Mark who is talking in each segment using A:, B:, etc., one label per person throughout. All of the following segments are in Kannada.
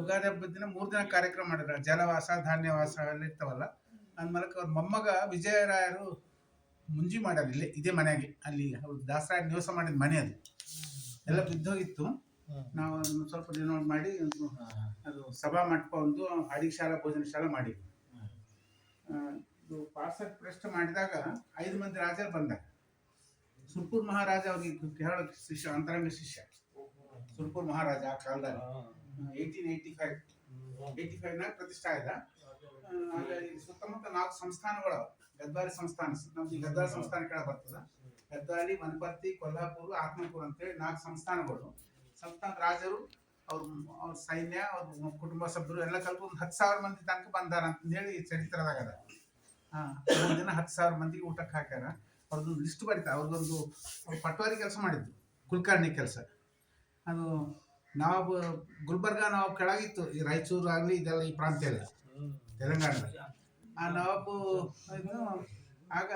A: ಉಗಾದಿ ಹಬ್ಬದ ದಿನ ಮೂರು ದಿನ ಕಾರ್ಯಕ್ರಮ ಮಾಡಿದ್ರು ಜಲವಾಸ, ಧಾನ್ಯವಾಸ ಎಲ್ಲ ಇರ್ತಾವಲ್ಲ ಅಂದ ಅವ್ರ ಮೊಮ್ಮಗ ವಿಜಯರಾಯರು ಮುಂಜಿ ಮಾಡ್ಯಾರ ಇಲ್ಲೇ, ಇದೇ ಮನೆಯಾಗೆ ಅಲ್ಲಿ ಅವ್ರು ದಾಸರಾಯ ನಿವಾಸ ಮಾಡಿದ ಮನೆ ಅದು. ಎಲ್ಲ ಬಿದ್ದೋಗಿತ್ತು. ನಾವು ಅದನ್ನು ಸ್ವಲ್ಪ ದಿನ ಮಾಡಿ ಒಂದು ಅದು ಸಭಾ ಮಂಟಪ ಒಂದು ಅಡಿಗೆ ಶಾಲಾ, ಭೋಜನ ಶಾಲಾ ಮಾಡಿ ಇದು ಪಾರ್ಸಲ್ ಪ್ರಶ್ನೆ ಮಾಡಿದಾಗ ಐದು ಮಂದಿ ರಾಜರು ಬಂದ. ಸುರ್ಪುರ್ ಮಹಾರಾಜ ಅವ್ರಿಗೆ ಕೇರಳ ಶಿಷ್ಯ, ಅಂತರಂಗ ಶಿಷ್ಯ. ಸುರ್ಪುರ್ ಮಹಾರಾಜ ಆ ಕಾಲದಾಗ ಏಯ್ಟೀನ್ ಏಯ್ಟಿ ಫೈವ್ ಏಯ್ಟಿ ಫೈವ್ನಾಗ ಪ್ರತಿಷ್ಠೆ ಆಯ್ದ. ಹಾಗಾಗಿ ಸುತ್ತಮುತ್ತ ನಾಲ್ಕು ಸಂಸ್ಥಾನಗಳು ಗದ್ದಾರಿ ಸಂಸ್ಥಾನ ನಮ್ದು ಈ ಗದ್ವಾರಿ ಸಂಸ್ಥಾನ ಕೆಳಗೆ ಬರ್ತದ. ಗದ್ವಾರಿ ವನಪರ್ತಿ ಕೊಲ್ಹಾಪುರ ಆತ್ಮಕೂರು ಅಂತೇಳಿ ನಾಲ್ಕು ಸಂಸ್ಥಾನಗಳು. ಸಂಸ್ಥಾನ ರಾಜರು ಅವ್ರ ಅವ್ರ ಸೈನ್ಯ ಅವ್ರ ಕುಟುಂಬ ಸಭ್ಯರು ಎಲ್ಲ ಕಲ್ಪ ಒಂದು ಹತ್ತು ಸಾವಿರ ಮಂದಿ ತನಕ ಬಂದಾರ ಅಂತ ಹೇಳಿ ಚರಿತ್ರದಾಗ ಅದ. ಹಾ ದಿನ ಹತ್ತು ಸಾವಿರ ಮಂದಿಗೆ ಊಟಕ್ಕೆ ಹಾಕ್ಯಾರ. ಅವ್ರದ್ದು ಲಿಸ್ಟ್ ಬರೀತಾರೆ ಅವ್ರದ್ದೊಂದು ಅವ್ರು ಪಟ್ವಾರಿ ಕೆಲಸ ಮಾಡಿದ್ದು ಕುಲಕರ್ಣಿ ಕೆಲಸ. ಅದು ನವಾಬ್ ಗುಲ್ಬರ್ಗ ನಾವ್ ಕೆಳಗಿತ್ತು ಈ ರಾಯಚೂರು ಆಗಲಿ ಇದೆಲ್ಲ ಈ ಪ್ರಾಂತ್ಯ ಎಲ್ಲ ತೆಲಂಗಾಣದಲ್ಲಿ. ಆ ನವಾಬು ಇದು ಆಗ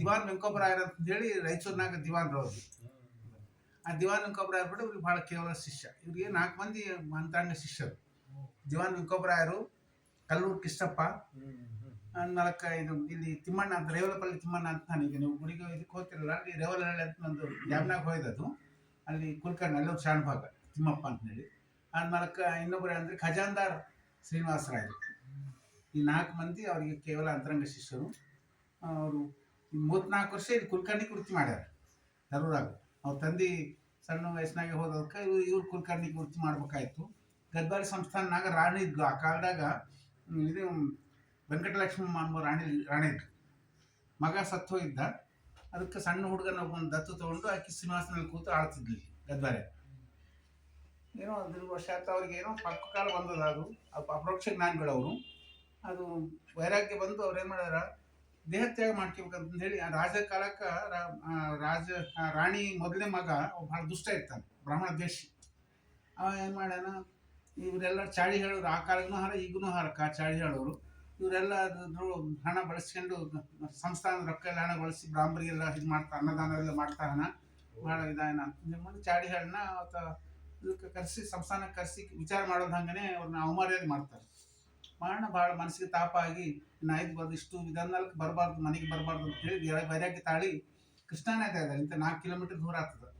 A: ದಿವಾನ್ ವೆಂಕೋಬರಾಯರ್ ಅಂತ ಹೇಳಿ ರಾಯಚೂರಿನಾಗ ದಿವಾನ್ ರವರು ಆ ದಿವಾನ್ ವೆಂಕೋಬರಾಯರ್ ಬಿಟ್ಟು ಇವ್ರಿಗೆ ಭಾಳ ಕೇವಲ ಶಿಷ್ಯ. ಇವ್ರಿಗೆ ನಾಲ್ಕು ಮಂದಿ ಮಂತ್ರಾಂಗ ಶಿಷ್ಯರು. ದಿವಾನ್ ವೆಂಕೋಬರಾಯರು ಕಲ್ಲೂರು ಕೃಷ್ಣಪ್ಪ ನಾಲ್ಕ ಇದು ಇಲ್ಲಿ ತಿಮ್ಮಣ್ಣ ಅಂತ ರೇವಲಪಲ್ಲಿ ತಿಮ್ಮಣ್ಣ ಅಂತ ನಾನು ಈಗ ನೀವು ಗುಡಿಗೆ ಇದಕ್ಕೆ ಹೋಗ್ತಿರಲ್ಲ ಅಲ್ಲಿ ರೇವಲಹಳ್ಳಿ ಅಂತ ಒಂದು ಡ್ಯಾಮ್ನಾಗ ಹೋಯ್ದದು ಅಲ್ಲಿ ಕುಲಕರ್ಣಿ ಅಲ್ಲಿ ಶಾಣ ಭಾಗ. ತಿಮ್ಮಪ್ಪ ಅಂತೇಳಿ. ಹೇಳಿ ಆ ನಾಲ್ಕ ಇನ್ನೊಬ್ಬರು ಅಂದರೆ ಖಜಾನ್ದಾರ್ ಶ್ರೀನಿವಾಸರಾಯರು. ಈ ನಾಲ್ಕು ಮಂದಿ ಅವರಿಗೆ ಕೇವಲ ಅಂತರಂಗ ಶಿಷ್ಯರು. ಅವರು ಮೂವತ್ನಾಲ್ಕು ವರ್ಷ ಇಲ್ಲಿ ಕುಲಕರ್ಣಿ ವೃತ್ತಿ ಮಾಡ್ಯಾರ ಜರೂರಾಗ ಅವ್ರ ತಂದೆ ಸಣ್ಣ ವಯಸ್ಸಿನಾಗೆ ಹೋದಕ್ಕೆ ಇವ್ರು ಇವ್ರು ಕುಲಕರ್ಣಿ ವೃತ್ತಿ ಮಾಡ್ಬೇಕಾಯ್ತು. ಗದ್ವಾರಿ ಸಂಸ್ಥಾನನಾಗ ರಾಣಿ ಇದ್ಲು. ಆ ಕಾಲದಾಗ ಇದು ವೆಂಕಟಲಕ್ಷ್ಮಮ್ಮ ಅನ್ನೋ ರಾಣಿ ರಾಣಿ ಇದ್ಲು. ಮಗ ಸತ್ತು ಇದ್ದ ಅದಕ್ಕೆ ಸಣ್ಣ ಹುಡುಗನ ಒಂದು ದತ್ತು ತಗೊಂಡು ಆಕೆ ಸಿಂಹಾಸನಲ್ಲಿ ಕೂತು ಆಡ್ತಿದ್ಲಿ ಗದ್ವಾರೆ ಏನೋ ಅದ್ರ ವರ್ಷ ಅವ್ರಿಗೆ ಏನೋ ಪಕ್ಕ ಕಾಲ ಬಂದದ ಅದು. ಅಪ್- ಅಪರೋಕ್ಷ ಜ್ಞಾನಿಗಳವರು. ಅದು ವೈರಾಗ್ಯ ಬಂದು ಅವ್ರು ಏನು ಮಾಡ್ಯಾರ ದೇಹತ್ಯಾಗ ಮಾಡ್ಕೋಬೇಕಂತ ಹೇಳಿ ಆ ರಾಜ ಕಾಲಕ್ಕೆ ರಾಜ ರಾಣಿ ಮೊದಲನೇ ಮಗ ಭಾಳ ದುಷ್ಟ ಇರ್ತಾನೆ, ಬ್ರಾಹ್ಮಣ ದ್ವೇಷಿ ಅವ ಏನು ಮಾಡ್ಯಾನ, ಇವರೆಲ್ಲ ಚಾಳಿ ಹೇಳೋರು, ಆ ಕಾಲಕ್ಕೂ ಹಾರ ಈಗೂ ಆ ಚಾಳಿ ಹೇಳೋರು. ಇವರೆಲ್ಲ ಹಣ ಬಳಸ್ಕೊಂಡು ಸಂಸ್ಥಾನದ ರೊಕ್ಕ ಎಲ್ಲ ಹಣ ಬಳಸಿ ಬ್ರಾಹ್ಮರಿಗೆಲ್ಲ ಇದು ಮಾಡ್ತಾ, ಅನ್ನದಾನ ಎಲ್ಲ ಮಾಡ್ತಾರನ ಭಾಳ ಇದಾಯನ. ಅಂತ ಚಾಡಿ ಹೇಳನ್ನ ಅವತ್ತ ಇದಕ್ಕೆ ಕರೆಸಿ ಸಂಸ್ಥಾನಕ್ಕೆ ಕರೆಸಿ ವಿಚಾರ ಮಾಡೋದು ಹಂಗನೆ ಅವ್ರನ್ನ ಅವಮರ್ಯಾದೆ ಮಾಡ್ತಾರೆ. ಮಾಡೋಣ ಭಾಳ ಮನಸ್ಸಿಗೆ ತಾಪ ಆಗಿ ಇನ್ನು ಐದು ಬರ್ದು ಇಷ್ಟು ವಿಧಾನದಲ್ಲಿ ಬರಬಾರ್ದು ಮನೆಗೆ ಬರಬಾರ್ದು ಅಂತ ಹೇಳಿ ಬೈರಾಗಿ ತಾಳಿ ಕೃಷ್ಣಾ ನದಿ ಅದ ಇಂಥ ನಾಲ್ಕು ಕಿಲೋಮೀಟರ್ ದೂರ ಆಗ್ತದೆ.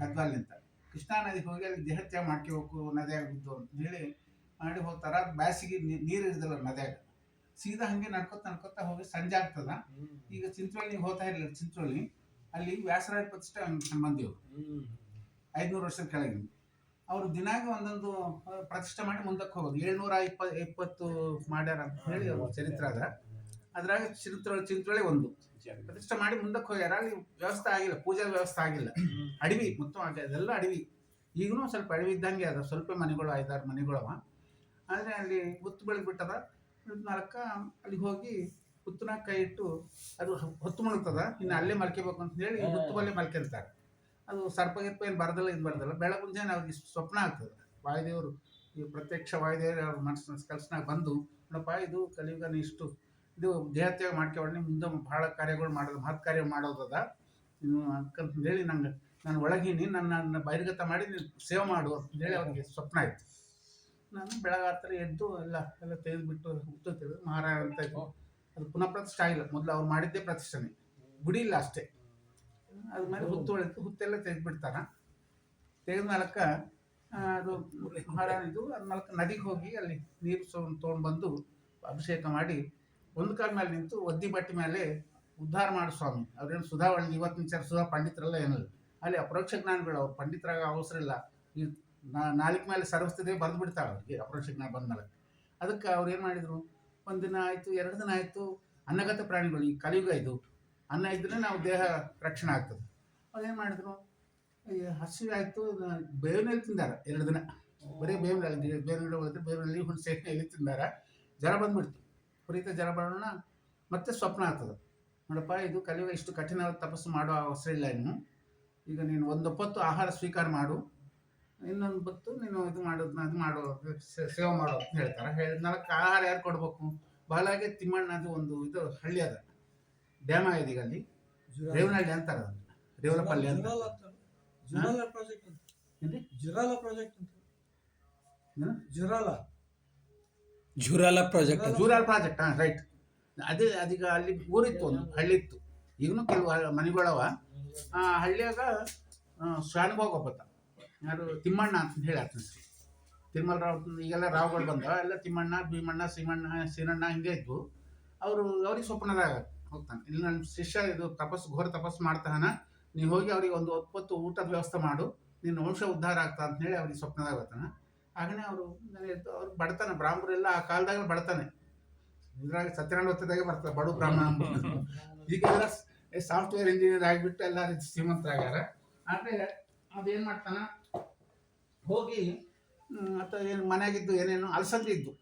A: ಗದ್ವಾಲಿಂದ ಕೃಷ್ಣಾ ನದಿಗೆ ಹೋಗಿ ಅಲ್ಲಿ ದೇಹತ್ಯಾಗ ಮಾಡ್ಕೋಬೇಕು ನದಿಯಾಗ ಬಿದ್ದು ಅಂತ ಹೇಳಿ ಮಾಡಿ ಹೋಗ್ತಾರ. ಬ್ಯಾಸಿಗೆ ನೀರು ಇರ್ದಲ್ಲ ನದಿಯಾಗ. ಸೀದಾ ಹಂಗೆ ನಡ್ಕೊತ ನಡ್ಕೊತ ಹೋಗಿ ಸಂಜೆ ಆಗ್ತದ. ಈಗ ಚಿಂಚೋಳಿ ಹೋಗ್ತಾ ಇರಲಿಲ್ಲ ಚಿಂಚೋಳಿ ಅಲ್ಲಿ ವ್ಯಾಸರಾಯ ಪ್ರತಿಷ್ಠೆ ಸಂಬಂಧಿಯವರು. ಐದ್ನೂರು ವರ್ಷದ ಕೆಳಗಿನ ಅವರು ದಿನಾಗ ಒಂದೊಂದು ಪ್ರತಿಷ್ಠೆ ಮಾಡಿ ಮುಂದಕ್ಕೆ ಹೋಗೋದು. ಏಳ್ನೂರ ಇಪ್ಪ ಇಪ್ಪತ್ತು ಮಾಡ್ಯಾರ ಅಂತ ಹೇಳಿ ಅವ್ರ ಚರಿತ್ರೆ ಅದ. ಅದ್ರಾಗ ಚಿತ್ರ ಚಿಂತ್ರೊಳಿ ಒಂದು. ಪ್ರತಿಷ್ಠೆ ಮಾಡಿ ಮುಂದಕ್ಕೆ ಹೋಗ್ಯಾರ. ಅಲ್ಲಿ ವ್ಯವಸ್ಥೆ ಆಗಿಲ್ಲ. ಪೂಜಾ ವ್ಯವಸ್ಥೆ ಆಗಿಲ್ಲ. ಅಡವಿ ಮೊತ್ತ ಅದೆಲ್ಲ ಅಡವಿ. ಈಗಲೂ ಸ್ವಲ್ಪ ಅಡವಿ ಇದ್ದಂಗೆ ಅದ. ಸ್ವಲ್ಪ ಮನೆಗಳು ಐದಾರು ಮನೆಗಳವ ಆದರೆ ಅಲ್ಲಿ ಹುತ್ತು ಬೆಳೆದು ಬಿಟ್ಟದ. ನಾಲ್ಕ ಅಲ್ಲಿಗೆ ಹೋಗಿ ಹುತ್ತನಾಗ ಕೈ ಇಟ್ಟು ಅದು ಹೊತ್ತು ಮುಳುಗ್ತದ ಇನ್ನು ಅಲ್ಲೇ ಮಲ್ಕೋಬೇಕು ಅಂತ ಹೇಳಿ ಹುತ್ತು ಬಲ್ಲೇ ಮಲ್ಕೊಂತಾರೆ ಅದು ಸರ್ಪ ಗಿರ್ಪ ಏನು ಬರ್ದಲ್ಲ, ಇದು ಬರ್ದಲ್ಲ. ಮುಂಜಾನೆ ಅವ್ರಿಗೆ ಸ್ವಪ್ನ ಆಗ್ತದೆ. ವಾಯುದೇವರು, ಈ ಪ್ರತ್ಯಕ್ಷ ವಾಯುದೇವರು ಅವ್ರ ಮನಸ್ಸಿನ ಕೆಲಸನಾಗ ಬಂದು, ನೋಡಪ್ಪ, ಇದು ಕಲಿಯುಗನ ಇಷ್ಟು ಇದು ದೇಹತ್ಯಾಗ ಮಾಡ್ಕೊಬಾರ್ದು ಮುಂದೆ ಭಾಳ ಕಾರ್ಯಗಳು ಮಾಡೋದು, ಮಹತ್ ಕಾರ್ಯ ಮಾಡೋದದ. ನೀನು ಅಂತಂದೇಳಿ ನಂಗೆ, ನಾನು ಒಳಗಿನಿ, ನನ್ನ ಬಹಿರ್ಗತ ಮಾಡಿ ನೀನು ಸೇವೆ ಮಾಡು ಅಂತ ಹೇಳಿ ಅವ್ರಿಗೆ ಸ್ವಪ್ನ ಆಯ್ತು. ನಾನು ಬೆಳಗಾತ್ರ ಎದ್ದು ಎಲ್ಲ ಎಲ್ಲ ತೆಗೆದುಬಿಟ್ಟು ಹುಟ್ಟು ತೆಗೆದು ಮಹಾರಾಯ ಅಂತ ಅದು ಪುನಃ ಪ್ರತಿಷ್ಠೆ ಆಗಿಲ್ಲ. ಮೊದಲು ಅವ್ರು ಮಾಡಿದ್ದೇ ಪ್ರತಿಷ್ಠಾನೆ. ಗುಡಿ ಇಲ್ಲ ಅಷ್ಟೇ. ಅದ್ರ ಮೇಲೆ ಹುತ್ತು ಹೊಳಿತು ಹುತ್ತೆಲ್ಲ ತೆಗೆದ್ಬಿಡ್ತಾರ. ತೆಗೆದ ನಾಲ್ಕ ಅದು ಮಹಾರಾಯ ಇದು ಅದ್ ನಾಲ್ಕ ನದಿಗೆ ಹೋಗಿ ಅಲ್ಲಿ ನೀರು ತೊಗೊಂಡು ಬಂದು ಅಭಿಷೇಕ ಮಾಡಿ ಒಂದು ಕಾಲ ಮೇಲೆ ನಿಂತು ಒದ್ದಿ ಬಟ್ಟೆ ಮೇಲೆ ಉದ್ಧಾರ ಮಾಡು ಸ್ವಾಮಿ. ಅವ್ರೇನು ಸುಧಾವಳಿ ಇವತ್ತಿನ ವಿಚಾರ ಸುಧಾ ಪಂಡಿತರೆಲ್ಲ ಏನಲ್ಲ. ಅಲ್ಲಿ ಅಪರೋಕ್ಷ ಜ್ಞಾನಗಳು ಅವ್ರು ಪಂಡಿತರಾಗ ಅವಸರ ಇಲ್ಲ. ಈ ನಾ- ನಾಲ್ಕು ಮೇಲೆ ಸರ್ವಸ್ತದೆ ಬರೆದು ಬಿಡ್ತಾಳೆ ಅವ್ರಿಗೆ ಅಪರೋಕ್ಷ ಜ್ಞಾನ ಬಂದ್ಮೇಲೆ ಅದಕ್ಕೆ ಅವ್ರು ಏನು ಮಾಡಿದರು? ಒಂದು ದಿನ ಆಯಿತು ಎರಡು ದಿನ ಆಯಿತು ಅನ್ನಗತ ಪ್ರಾಣಿಗಳು ಈ ಕಲಿಯುಗ ಇದು. ಅನ್ನ ಇದ್ರೆ ನಾವು ದೇಹ ರಕ್ಷಣೆ ಆಗ್ತದೆ. ಅದೇನು ಮಾಡಿದ್ರು? ಹಸಿವೆ ಆಯಿತು ಬೇವಿನಲ್ಲಿ ತಿಂದಾರ ಎರಡು ದಿನ. ಬರೀ ಬೇವಿನಲ್ಲಿ ಬೇವಿನಲ್ಲಿ ಹೋದ್ರೆ ಬೇವಿನಲ್ಲಿ ಹುಣಸೆ ಎಲ್ಲಿ ತಿಂದಾರ. ಜ್ವರ ಬಂದ್ಬಿಡ್ತು. ಪುರಿತ ಜ್ವರ ಬರೋಣ, ಮತ್ತೆ ಸ್ವಪ್ನ ಆಗ್ತದೆ. ನೋಡಪ್ಪ, ಇದು ಕಲಿಯುವ ಇಷ್ಟು ಕಠಿಣವಾದ ತಪಸ್ಸು ಮಾಡೋ ಅವಸರ ಇಲ್ಲ ಇನ್ನು. ಈಗ ನೀನು ಒಂದು ಹೊತ್ತು ಆಹಾರ ಸ್ವೀಕಾರ ಮಾಡು. ಇನ್ನೊಂದು ಬತ್ತು ನೀನು ಇದು ಮಾಡೋದನ್ನ ಅದು ಮಾಡೋ ಸೇವೆ ಮಾಡೋ ಅಂತ ಹೇಳ್ತಾರೆ. ಹೇಳಿದ ನಾಲ್ಕು ಆಹಾರ ಯಾರು ಕೊಡ್ಬೇಕು? ಬಹಳಾಗಿ ತಿಮ್ಮಣ್ಣ ಅದು ಒಂದು ಇದು ಹಳ್ಳಿ ಅದ. ಡ್ಯಾಮ್ ಆಗಿದೆ ಈಗ ಅಲ್ಲಿ ರೇವನಹಳ್ಳಿ ಅಂತಾರೆ ಅದನ್ನ ರೇವಲಪಲ್ಲಿ ಅಂತ.
B: ಜಿರಾಲ ಪ್ರಾಜೆಕ್ಟ್ ಅಂತ.
A: ಏನ್ರಿ?
B: ಜುರಾಲ ಪ್ರಾಜೆಕ್ಟ್ ಅಂತ.
A: ಏನು?
B: ಜುರಾಲ.
C: ಜುರಾಲ ಪ್ರಾಜೆಕ್ಟ್ ಅದು.
A: ಜೂರಾಲ್ ಪ್ರಾಜೆಕ್ಟ್ ಹಾಂ ರೈಟ್ ಅದೇ ಅದೀಗ ಅಲ್ಲಿ ಊರಿತ್ತು ಒಂದು ಹಳ್ಳಿ ಇತ್ತು ಈಗಲೂ ಕೆಲವು ಹ- ಮನೆಗಳವ. ಆ ಹಳ್ಳಿಯಾಗ ಶಾನುಭೋಗ ಒಬ್ಬತ್ತ ಯಾರು ತಿಮ್ಮಣ್ಣ ಅಂತ ಹೇಳಿ ಆತನ ಹೆಸರು ತಿಮ್ಮಲ ರಾವ್ ಈಗೆಲ್ಲ ರಾವ್ಗಳು ಬಂದ ಎಲ್ಲ ತಿಮ್ಮಣ್ಣ ಭೀಮಣ್ಣ ಸೀಮಣ್ಣ ಸೀನಣ್ಣ ಹಿಂಗೆ ಇದ್ವು. ಅವರು ಅವ್ರಿಗೆ ಸ್ವಪ್ನದಾಗ ಹೋಗ್ತಾನೆ. ಇಲ್ಲಿ ನನ್ನ ಶಿಷ್ಯ ಇದು ತಪಸ್ಸು, ಘೋರ ತಪಸ್ಸು ಮಾಡ್ತಾನ. ನೀ ಹೋಗಿ ಅವ್ರಿಗೆ ಒಂದು ಒಪ್ಪತ್ತು ಊಟದ ವ್ಯವಸ್ಥೆ ಮಾಡು. ನಿನ್ನ ವಂಶ ಉದ್ಧಾರ ಆಗ್ತಾ ಅಂತ ಹೇಳಿ ಅವ್ರಿಗೆ ಸ್ವಪ್ನದಾಗ ಬರ್ತಾನೆ ಆಗನೇ ಅವರು ಅವ್ರು ಬಡತನ ಬ್ರಾಹ್ಮಣರೆಲ್ಲ ಆ ಕಾಲದಾಗ ಬಡತಾನೆ. ಇದ್ರಾಗ ಸತ್ಯನಾರಾಯಣ ಹೊತ್ತದಾಗೆ ಬರ್ತಾರೆ ಬಡು ಬ್ರಾಹ್ಮಣ ಈಗ ಸಾಫ್ಟ್ವೇರ್ ಇಂಜಿನಿಯರ್ ಆಗಿಬಿಟ್ಟು ಎಲ್ಲ ಶ್ರೀಮಂತರಾಗ್ಯಾರ. ಆದರೆ ಅದೇನು ಮಾಡ್ತಾನ? ಹೋಗಿ ಅಥವಾ ಏನು ಮನೆಯಾಗಿದ್ದು ಏನೇನು ಅಲಸಂದಿ ಇದ್ದು.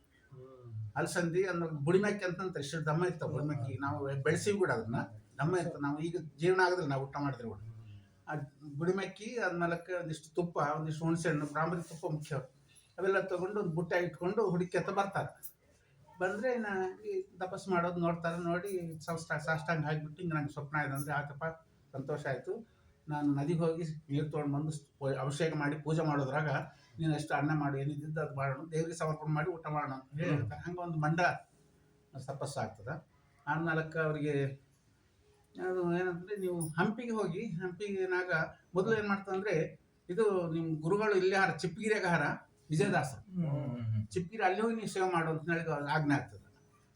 A: ಅಲಸಂದಿ ಅನ್ನೋ ಬುಡಿಮೆಕ್ಕಿ ಅಂತ ಎಷ್ಟು ದಮ್ಮ ಇರ್ತಾವೆ ಬುಡಿಮೆಕ್ಕಿ ನಾವು ಬೆಳೆಸಿವಿ ಕೂಡ ಅದನ್ನ. ದಮ್ಮ ಇರ್ತದೆ ನಾವು ಈಗ ಜೀರ್ಣ ಆಗೋದಿಲ್ಲ, ನಾವು ಊಟ ಮಾಡಿದ್ರೆ ಕೂಡ ಆ ಬುಡಿಮೆಕ್ಕಿ ಆದ್ಮೇಲಕ್ಕೆ ಒಂದಿಷ್ಟು ತುಪ್ಪ, ಒಂದಿಷ್ಟು ಹುಣಸೆ ಹಣ್ಣು ಬ್ರಾಹ್ಮಣಿ ತುಪ್ಪ ಮುಖ್ಯ. ಅವೆಲ್ಲ ತಗೊಂಡು ಒಂದು ಬುಟ್ಟ ಇಟ್ಕೊಂಡು ಹುಡುಕಿ ಅಂತ ಬರ್ತಾರೆ. ಬಂದರೆ ನಾ ತಪಸ್ ಮಾಡೋದು ನೋಡ್ತಾರೆ, ನೋಡಿ ಸಂಸ್ಟ ಸಾಷ್ಟಾಂಗ ಹಾಕಿಬಿಟ್ಟು ಹಿಂಗೆ ನಂಗೆ ಸ್ವಪ್ನ ಆಯ್ತು ಅಂದರೆ ಆತಪ್ಪ ಸಂತೋಷ ಆಯಿತು. ನಾನು ನದಿಗೆ ಹೋಗಿ ನೀರು ತೊಗೊಂಡು ಬಂದು ಅಭಿಷೇಕ ಮಾಡಿ ಪೂಜೆ ಮಾಡೋದ್ರಾಗ ನೀನು ಎಷ್ಟು ಅನ್ನ ಮಾಡಿ ಏನಿದ್ದಿದ್ದು ಅದು ಮಾಡೋಣ ದೇವರಿಗೆ ಸಮರ್ಪಣೆ ಮಾಡಿ ಊಟ ಮಾಡೋಣ ಅಂತ ಹೇಳಿ ಹೇಳ್ತಾರೆ ಹಂಗೆ ಒಂದು ಮಂಡ ತಪಸ್ಸು ಆಗ್ತದೆ ಆಮೇಲಕ್ಕೆ ಅವರಿಗೆ ಅದು ಏನಂದರೆ ನೀವು ಹಂಪಿಗೆ ಹೋಗಿ ಹಂಪಿಗೆ ನಾಗ ಮೊದಲು ಏನು ಮಾಡ್ತಂದ್ರೆ ಇದು ನಿಮ್ಮ ಗುರುಗಳು ಇಲ್ಲೇ ಹಾರ ಚಿಪ್ಪಗಿರಿಯಾಗ ಹಾರ ವಿಜಯದಾಸ. ಚಿಪ್ಪಿರಿ ಅಲ್ಲಿ ಹೋಗಿ ನೀವು ಸೇವೆ ಮಾಡು ಅಂತ ಹೇಳಿ ಆಜ್ಞೆ ಆಗ್ತದೆ.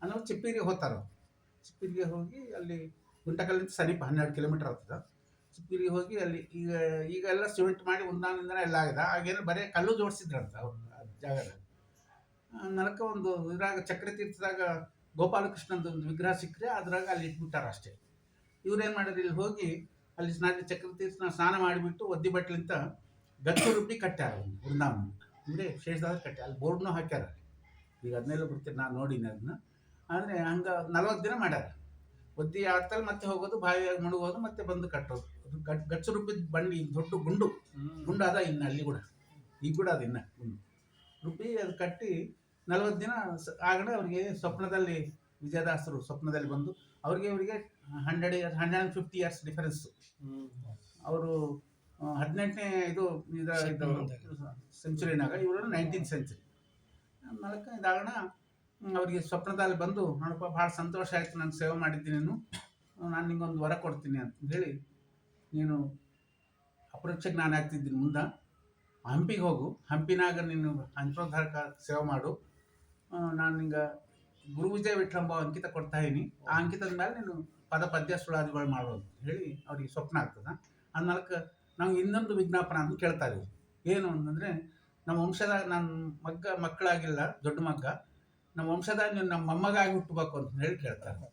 A: ಅಂದ್ರೆ ಚಿಪ್ಪಿರಿಗೆ ಹೋಗ್ತಾರೆ. ಚಿಪ್ಪಿರಿಗೆ ಹೋಗಿ ಅಲ್ಲಿ ಗುಂಟಕಲ್ಲಿಂದ ಸಮೀಪ ಹನ್ನೆರಡು ಕಿಲೋಮೀಟರ್ ಆಗ್ತದೆ. ಚಿಪ್ಪಿರಿಗೆ ಹೋಗಿ ಅಲ್ಲಿ ಈಗ ಈಗ ಎಲ್ಲ ಸಿಮೆಂಟ್ ಮಾಡಿ ಒಂದಾನಿಂದ ಎಲ್ಲ ಆಗಿದೆ. ಆಗೇನು ಬರೀ ಕಲ್ಲು ಜೋಡಿಸಿದ್ರಂತ ಅವ್ರು ಜಾಗದಲ್ಲಿ. ನಲಕ ಒಂದು ಇದ್ರಾಗ ಚಕ್ರ ತೀರ್ಥದಾಗ ಗೋಪಾಲಕೃಷ್ಣಂದು ಒಂದು ವಿಗ್ರಹ ಸಿಕ್ಕರೆ ಅದ್ರಾಗ ಅಲ್ಲಿ ಇಟ್ಬಿಟ್ಟಾರ ಅಷ್ಟೇ. ಇವ್ರೇನು ಮಾಡಿದ್ರು? ಇಲ್ಲಿ ಹೋಗಿ ಅಲ್ಲಿ ಸ್ನಾನ ಚಕ್ರ ತೀರ್ಥ ಸ್ನಾನ ಮಾಡಿಬಿಟ್ಟು ಒದ್ದಿ ಬಟ್ಲಿಂತ ಗಚ್ಚು ರುಬ್ಬಿ ಕಟ್ಟ್ಯಾರ ವೃಂದಾವನ. ಅಂದರೆ ಶೇಷದಾಗ ಕಟ್ಟ್ಯಾರ ಅಲ್ಲಿ ಬೋರ್ಡ್ನು ಹಾಕ್ಯಾರ ಈಗ ಅದನ್ನೆಲ್ಲ ಬಿಡ್ತೀನಿ, ನಾನು ನೋಡಿನಿ ಅದನ್ನ. ಆದರೆ ಹಂಗೆ ನಲ್ವತ್ತು ದಿನ ಮಾಡ್ಯಾರ. ಒದ್ದಿ ಆಡ್ತಲ್ಲಿ ಮತ್ತೆ ಹೋಗೋದು ಬಾವಿಯಾಗಿ ಮುಳುಗೋದು, ಮತ್ತೆ ಬಂದು ಕಟ್ಟೋದು. ಗಚ್ಚು ರುಬ್ಬಿದ ಬಂಡಿ ದೊಡ್ಡ ಗುಂಡು ಗುಂಡು ಅದ ಇನ್ನು ಅಲ್ಲಿ ಕೂಡ. ಈಗ ಕೂಡ ಅದು ಇನ್ನು. ಗುಂಡು ರುಬ್ಬಿ ಅದು ಕಟ್ಟಿ ನಲವತ್ತು ದಿನ ಆಗಡೆ ಅವ್ರಿಗೆ ಸ್ವಪ್ನದಲ್ಲಿ ವಿಜಯದಾಸರು ಸ್ವಪ್ನದಲ್ಲಿ ಬಂದು ಅವ್ರಿಗೆ ಇವರಿಗೆ hundred years hundred and fifty years difference ಅವರು ಹದಿನೆಂಟನೇ ಇದು ಸೆಂಚುರಿನಾಗ ಇವರು ನೈನ್ಟೀನ್ ಸೆಂಚುರಿ ನಾಲ್ಕು ಇದಾಗಣ ಅವರಿಗೆ ಸ್ವಪ್ನದಲ್ಲಿ ಬಂದು ನೋಡಪ್ಪ ಭಾಳ ಸಂತೋಷ ಆಯಿತು ನಾನು ಸೇವೆ ಮಾಡಿದ್ದೀನಿ ನೀನು ನಾನು ನಿಂಗೊಂದು ವರ ಕೊಡ್ತೀನಿ ಅಂತ ಹೇಳಿ ನೀನು ಅಪರೋಕ್ಷ ಜ್ಞಾನ ಆಗ್ತಿದ್ದೀನಿ. ಮುಂದೆ ಹಂಪಿಗೆ ಹೋಗು. ಹಂಪಿನಾಗ ನೀನು ಅಂತ್ರೋದ್ಧಾರಕ ಸೇವೆ ಮಾಡು. ನಾನು ನಿಂಗೆ ಗುರು ವಿಜಯ ವಿಠ್ಲಂಬ ಅಂಕಿತ ಕೊಡ್ತಾ ಇದೀನಿ. ಆ ಅಂಕಿತದ ಮೇಲೆ ನೀನು ಪದ, ಪದ್ಯ, ಸುಳಾದಿಗಳು ಮಾಡೋದು ಹೇಳಿ ಅವ್ರಿಗೆ ಸ್ವಪ್ನ ಆಗ್ತದ. ಅದ್ನಾಲ್ಕ ನಾಲ್ಕು ನಾವು ಇನ್ನೊಂದು ವಿಜ್ಞಾಪನ ಅಂತ ಕೇಳ್ತಾ ಏನು ಅಂತಂದರೆ ನಮ್ಮ ವಂಶದಾಗ ನನ್ನ ಮಗ್ಗ ಮಕ್ಕಳಾಗಿಲ್ಲ, ದೊಡ್ಡ ಮಗ್ಗ. ನಮ್ಮ ವಂಶದಾಗ ನೀವು ನಮ್ಮ ಮೊಮ್ಮಗಾಗಿ ಹುಟ್ಟಬೇಕು ಅಂತ ಹೇಳಿ ಕೇಳ್ತಾರೆ.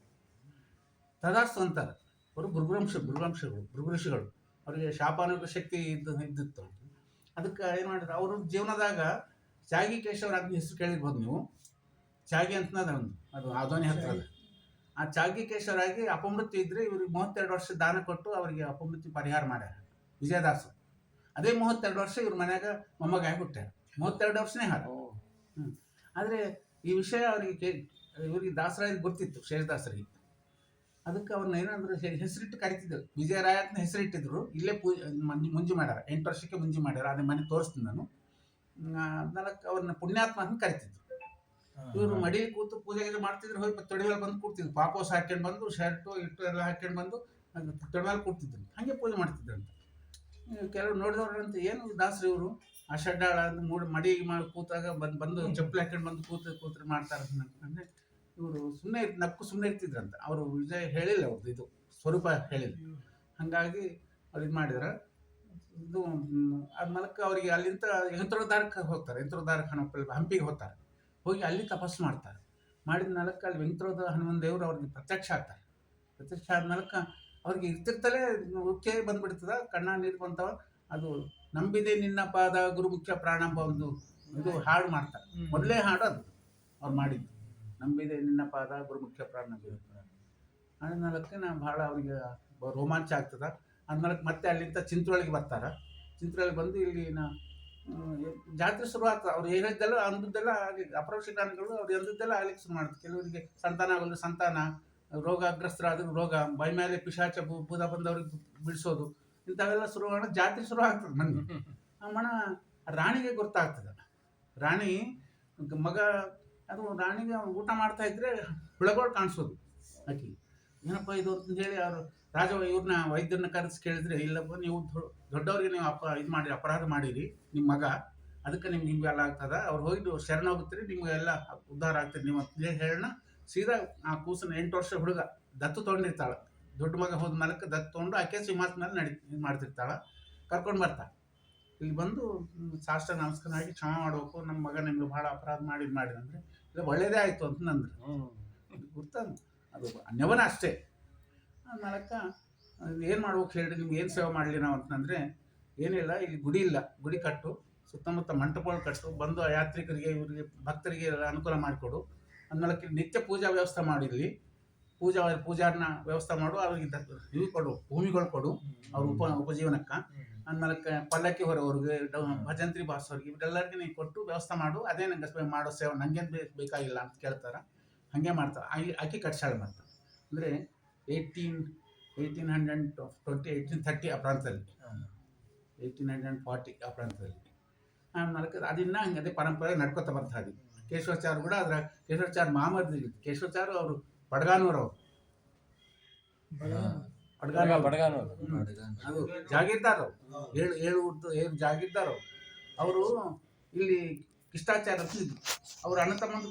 A: ತದಾಸ್ತು ಅಂತಾರೆ. ಅವರು ಭೃಗುವಂಶ ಭೃಗುವಂಶಗಳು ಗುರುಗುರುಷಿಗಳು ಅವರಿಗೆ ಶಾಪಾನುಗ ಶಕ್ತಿ ಇದ್ದು ಇದ್ದಿತ್ತು. ಅದಕ್ಕೆ ಏನು ಮಾಡಿದ್ರು ಅವರು ಜೀವನದಾಗ ಚಾಗಿ ಕೇಶವರ ಅಗ್ನಿ ಹೆಸರು ಕೇಳಿರ್ಬೋದು ನೀವು. ತ್ಯಾಗಿ ಅಂತನದ ಒಂದು ಅದು ಆಧ್ವನಿ ಹತ್ರ ಅದ. ಆ ತ್ಯಾಗಿ ಕೇಶವರಾಗಿ ಅಪಮೃತ್ಯು ಇದ್ರೆ ಇವ್ರಿಗೆ ಮೂವತ್ತೆರಡು ವರ್ಷ ದಾನ ಕೊಟ್ಟು ಅವರಿಗೆ ಅಪಮೃತ್ಯು ಪರಿಹಾರ ಮಾಡ್ಯಾರ ವಿಜಯದಾಸ. ಅದೇ ಮೂವತ್ತೆರಡು ವರ್ಷ ಇವ್ರ ಮನ್ಯಾಗ ಮೊಮ್ಮಗ ಹುಟ್ಟ್ಯಾರ ಮೂವತ್ತೆರಡು ವರ್ಷನೇ ಹಾರ ಆದರೆ ಈ ವಿಷಯ ಅವರಿಗೆ ಕೇ ಇವರಿಗೆ ದಾಸರಾಗಿ ಗೊತ್ತಿತ್ತು ಶೇಷದಾಸರಿಗೆ. ಅದಕ್ಕೆ ಅವ್ರನ್ನ ಏನಂದ್ರೆ ಹೆಸರಿಟ್ಟು ಕರಿತಿದ್ರು ವಿಜಯರಾಯ ಅಂತ ಹೆಸರಿಟ್ಟಿದ್ರು. ಇಲ್ಲೇ ಪೂಜೆ ಮಂಜು ಮಾಡ್ಯಾರ. ಎಂಟು ವರ್ಷಕ್ಕೆ ಮುಂಜಿ ಮಾಡ್ಯಾರ. ಅದೇ ಮನೆ ತೋರಿಸ್ತೀನಿ ನಾನು. ನಾಲ್ಕು ಅವ್ರನ್ನ ಪುಣ್ಯಾತ್ಮ ಅಂತ ಕರಿತಿದ್ರು. ಇವರು ಮಡಿ ಕೂತು ಪೂಜೆ ಗೀಜೆ ಮಾಡ್ತಿದ್ರು. ಹೋಗಿ ತೊಡೆಮೇಲೆ ಬಂದು ಕೂರ್ತಿದ್ರು ಪಾಪೋಸ್ ಹಾಕ್ಕೊಂಡು ಬಂದು ಶರ್ಟು ಇಟ್ಟು ಎಲ್ಲ ಹಾಕ್ಕೊಂಡು ಬಂದು ತೊಡೆಮೇಲೆ ಕೂರ್ತಿದ್ರು ಹಾಗೆ ಪೂಜೆ ಮಾಡ್ತಿದ್ರಂತ. ಕೆಲವರು ಅಂತ ಏನು ದಾಸರಿ ಇವರು? ಆ ಶಡ್ಡಾಳ ಅಂತ ಮೂಡ್ ಮಡಿ ಮಾಡಿ ಕೂತಾಗ ಬಂದು ಬಂದು ಚಪ್ಪಲಿ ಹಾಕೊಂಡು ಬಂದು ಕೂತು ಕೂತ್ರೆ ಮಾಡ್ತಾರೆ ಅಂದರೆ ಇವರು ಸುಮ್ಮನೆ ನಕ್ಕು ಸುಮ್ಮನೆ ಇರ್ತಿದ್ರಂತೆ. ಅವರು ವಿಜಯ ಹೇಳಿಲ್ಲ ಅವ್ರದ್ದು ಇದು ಸ್ವರೂಪ ಹೇಳಿಲ್ಲ. ಹಾಗಾಗಿ ಅವ್ರು ಇದು ಮಾಡಿದ್ರೆ ಇದು ಆದ್ಮೇಲೆ ಅವರಿಗೆ ಅಲ್ಲಿಂದ ಯಂತ್ರೋದ್ಧಾರಕ್ಕೆ ಹೋಗ್ತಾರೆ ಯಂತ್ರೋದ್ಧಾರಕ ಹನುಮಪ್ಪಲ್ಲಿ ಹಂಪಿಗೆ ಹೋಗ್ತಾರೆ. ಹೋಗಿ ಅಲ್ಲಿ ತಪಸ್ಸು ಮಾಡ್ತಾರೆ. ಮಾಡಿದ ನಾಲ್ಕು ಅಲ್ಲಿ ವೆಂಕಟೋದ ಹನುಮನ್ ದೇವರು ಅವ್ರಿಗೆ ಪ್ರತ್ಯಕ್ಷ ಆಗ್ತಾರೆ. ಪ್ರತ್ಯಕ್ಷ ಆದ ನಾಲ್ಕ ಅವ್ರಿಗೆ ಇರ್ತಿರ್ತಲೇ ಉಕ್ಕೆ ಬಂದ್ಬಿಡ್ತದ ಕಣ್ಣ ನೀರು ಬಂತವ ಅದು ನಂಬಿದೆ ನಿನ್ನ ಪಾದ ಗುರುಮುಖ್ಯ ಪ್ರಾಣಂಬ ಒಂದು ಇದು ಹಾಡು ಮಾಡ್ತಾರೆ. ಮೊದಲೇ ಹಾಡು ಅದು ಅವ್ರು ಮಾಡಿದ್ದು. ನಂಬಿದೆ, ನಿನ್ನ ಪಾದ ಗುರುಮುಖ್ಯ ಪ್ರಾಣ ನಂಬಿದ. ಅನ್ನೋದಕ್ಕೆ ನಾನು ಭಾಳ ಅವನಿಗೆ ರೋಮಾಂಚ ಆಗ್ತದೆ. ಆದ್ಮೇಲೆ ಮತ್ತೆ ಅಲ್ಲಿಂದ ಚಿಂತ್ರೊಳಗೆ ಬರ್ತಾರ. ಚಿಂತ್ರೊಳಗೆ ಬಂದು ಇಲ್ಲಿ ಜಾತ್ರೆ ಶುರು ಆಗ್ತದೆ ಅವ್ರು ಏನಿದ್ದೆಲ್ಲ ಅಂದದ್ದೆಲ್ಲ ಅಪರೋಕ್ಷ ಜ್ಞಾನಿಗಳು ಅವ್ರು ಎಂದದ್ದೆಲ್ಲ ಆಗ್ಲಿಕ್ಕೆ ಶುರು ಮಾಡ್ತಾರೆ. ಕೆಲವರಿಗೆ ಸಂತಾನ ಆಗಲು ಸಂತಾನ, ರೋಗಗ್ರಸ್ತರಾದ್ರು ರೋಗ ಬೈ ಮೇಲೆ ಪಿಶಾಚ ಬೂದ ಭೂತ ಬಂದವ್ರಿಗೆ ಬಿಡಿಸೋದು ಇಂಥವೆಲ್ಲ ಶುರು ಮಾಡೋ, ಜಾತ್ರೆ ಶುರು ಆಗ್ತದೆ ನನಗೆ ಆ ಮಣ ರಾಣಿಗೆ ಗೊತ್ತಾಗ್ತದೆ. ರಾಣಿ ಮಗ ಅದು ರಾಣಿಗೆ ಊಟ ಮಾಡ್ತಾ ಇದ್ರೆ ಹುಳಗಳು ಕಾಣಿಸೋದು ಅಕ್ಕಿ ಏನಪ್ಪ ಇದು ಅಂತ ಹೇಳಿ ಅವರು ರಾಜ ಇವ್ರನ್ನ ವೈದ್ಯರನ್ನ ಕರೆಸಿ ಕೇಳಿದ್ರೆ, ಇಲ್ಲಪ್ಪ, ನೀವು ದೊಡ್ಡವ್ರಿಗೆ ನೀವು ಅಪ, ಇದು ಮಾಡಿ, ಅಪರಾಧ ಮಾಡಿರಿ, ನಿಮ್ಮ ಮಗ, ಅದಕ್ಕೆ ನಿಮ್ಗೆ ಹಿಂಗೆಲ್ಲ ಆಗ್ತದ. ಅವ್ರು ಹೋಗಿದ್ದು ಶರಣ ಹೋಗುತ್ತೀರಿ, ನಿಮ್ಗೆ ಎಲ್ಲ ಉದ್ಧಾರ ಆಗ್ತೀರಿ ನಿಮ್ಮ ಅಂತ ಹೇಳೋಣ. ಸೀದಾ ಆ ಕೂಸನ ಎಂಟು ವರ್ಷ ಹುಡುಗ, ದತ್ತು ತೊಗೊಂಡಿರ್ತಾಳೆ. ದೊಡ್ಡ ಮಗ ಹೋದ ಮೇಲಕ್ಕೆ ದತ್ತು ತೊಗೊಂಡು ಆಕೆ ಸಿಂಹಾಸ ಮೇಲೆ ನಡಿ, ಇದು ಮಾಡ್ತಿರ್ತಾಳೆ. ಕರ್ಕೊಂಡು ಬರ್ತಾಳೆ ಇಲ್ಲಿ ಬಂದು ಸಾಷ್ಟ ನಮಸ್ಕಾರ ಆಗಿ ಕ್ಷಮೆ ಮಾಡ್ಬೇಕು. ನಮ್ಮ ಮಗ ನಿಮ್ಗೆ ಭಾಳ ಅಪರಾಧ ಮಾಡಿ ಇದು ಮಾಡಿದ ಅಂದರೆ ಇಲ್ಲ ಒಳ್ಳೇದೇ ಆಯಿತು ಅಂತ ನಂದ್ರು ಗುರ್ತಂದು ಅದು ಅನ್ಯವನ ಅಷ್ಟೇ. ನಾಲ್ಕ ಏನು ಮಾಡ್ಬೇಕು ಹೇಳಿ ನಿಮ್ಗೆ ಏನು ಸೇವೆ ಮಾಡಲಿ ನಾವು ಅಂತಂದರೆ ಏನಿಲ್ಲ ಇಲ್ಲಿ ಗುಡಿ ಇಲ್ಲ ಗುಡಿ ಕಟ್ಟು ಸುತ್ತಮುತ್ತ ಮಂಟಪಗಳು ಕಟ್ಟು ಬಂದು ಆ ಯಾತ್ರಿಕರಿಗೆ ಇವರಿಗೆ ಭಕ್ತರಿಗೆ ಎಲ್ಲ ಅನುಕೂಲ ಮಾಡಿಕೊಡು. ಅಂದ್ಮೇಲೆ ನಿತ್ಯ ಪೂಜಾ ವ್ಯವಸ್ಥೆ ಮಾಡಿರಲಿ ಪೂಜಾ ಪೂಜಾರನ್ನ ವ್ಯವಸ್ಥೆ ಮಾಡು ಅವ್ರಿಗೆ ಇವು ಕೊಡು ಭೂಮಿಗಳು ಕೊಡು ಅವ್ರ ಉಪ ಉಪಜೀವನಕ್ಕೆ. ಅಂದ್ಮೇಲೆ ಪಲ್ಲಕ್ಕಿ ಹೊರವ್ರಿಗೆ ಭಜಂತ್ರಿ ಬಾರ್ಸೋರಿಗೆ ಇವರೆಲ್ಲರಿಗೆ ನೀವು ಕೊಟ್ಟು ವ್ಯವಸ್ಥೆ ಮಾಡು ಅದೇ ನಂಗೆ ಮಾಡೋ ಸೇವೆ ನಂಗೇನು ಬೇಕು ಬೇಕಾಗಿಲ್ಲ ಅಂತ ಕೇಳ್ತಾರೆ. ಹಾಗೆ ಮಾಡ್ತಾರೆ. ಆಕೆ ಆಕೆ ಕಟ್ಸಾಳೆ ಮಾಡ್ತಾರೆ ಅಂದರೆ eighteen eighteen hundred twenty eighteen thirty ಆ ಪ್ರಾಂತದಲ್ಲಿ ಏಯ್ಟೀನ್ ಹಂಡ್ರೆಡ್ ಫಾರ್ಟಿ ಆ ಪ್ರಾಂತದಲ್ಲಿ ಆಮೇಲೆ ಅದನ್ನ ಹಂಗೆ ಅದೇ ಪರಂಪರೆ ನಡ್ಕೊತ ಬರ್ತಾ ಇದ್ವಿ. ಕೇಶವಾಚಾರ್ಯ ಕೂಡ ಅದರ ಕೇಶವಾಚಾರ್ಯ ಮಾಮರ್ದಿ ಕೇಶವಾಚಾರ್ಯ ಅವರು ಬಡಗಾನೂರು
B: ಬಡಗಾನೂರು
A: ಹ್ಮ್. ಅದು ಜಾಗೀರ್ದಾರ್ ಅವ್ರು. ಏಳು ಏಳು ಉರ್ದು ಏಳು ಜಾಗೀರ್ದಾರ್ ಅವರು ಅವರು ಇಲ್ಲಿ ಕಿಷ್ಟಾಚಾರ ಅಂತ ಇದ್ರು ಅವ್ರ ಅಣ್ಣ ತಮ್ಮಂದು